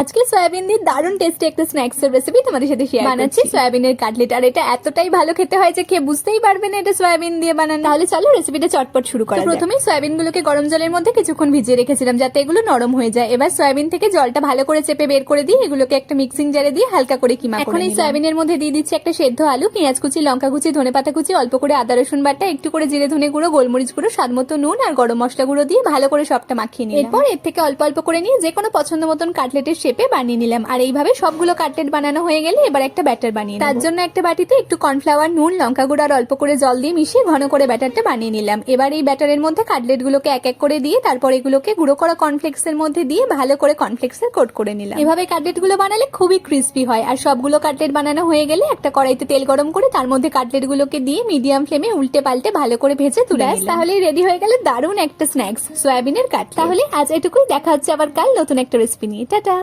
আজকে সয়াবিন দিয়ে দারুণ টেস্টি একটা স্ন্যাক্স এর রেসিপি তোমাদের সাথে শেয়ার বানাচ্ছি। সয়াবিনের কাটলেট আর এটা এতটাই ভালো খেতে হয় যে খেয়ে বুঝতেই পারবে না এটা সয়াবিন দিয়ে বানানো। তাহলে চলো রেসিপিটা চটপট শুরু করা। প্রথমেই সয়াবিন গুলোকে গরম জলের মধ্যে কিছুক্ষণ ভিজিয়ে রেখেছিলাম যাতে এগুলো নরম হয়ে যায়। এবার সয়াবিন থেকে জলটা ভালো করে চেপে বের করে দিয়ে এগুলোকে একটা মিক্সিং জারে দিয়ে হালকা করে কিমা এখন এই সয়াবিনের মধ্যে দিয়ে দিচ্ছি একটা সেদ্ধ আলু পেঁয়াজ কুচি লঙ্কা কুচি ধনে পাতা কুচি অল্প করে আদা রসুন বাটা একটু করে জিরে ধনে গুঁড়ো গোলমরিচ গুঁড়ো স্বাদ মতো নুন আর গরম মশলা গুঁড়ো দিয়ে ভালো করে সবটা মাখিয়ে নিই এরপর এর থেকে অল্প অল্প করে নিয়ে যে কোনো পছন্দ মতন কাটলেটের শেপে বানিয়ে নিলাম। আর এইভাবে সবগুলো কাটলেট বানানো হয়ে গেলে এবার একটা ব্যাটার বানিয়ে তার জন্য একটা বাটিতে একটু কর্নফ্লাওয়ার নুন লঙ্কা গুঁড়ো আর অল্প করে জল দিয়ে মিশিয়ে ঘন করে ব্যাটারটা বানিয়ে নিলাম। এবার এই ব্যাটারের মধ্যে কাটলেট গুলোকে এক এক করে দিয়ে তারপর এগুলোকে গুঁড়ো করা কর্নফ্লেক্স এর মধ্যে দিয়ে ভালো করে কর্নফ্লেক্স এর কোট করে নিলাম। এভাবে কাটলেটগুলো বানালে খুবই ক্রিস্পি হয়। আর সবগুলো কাটলেট বানানো হয়ে গেলে একটা কড়াইতে তেল গরম করে তার মধ্যে কাটলেট গুলোকে দিয়ে মিডিয়াম ফ্লেমে উল্টে পাল্টে ভালো করে ভেজে তুলে। তাহলে রেডি হয়ে গেল দারুণ একটা স্ন্যাক্স সয়াবিনের কাট তাহলে আজ এটুকুই। দেখা হচ্ছে আবার কাল নতুন একটা রেসিপি নিয়ে। টাটা!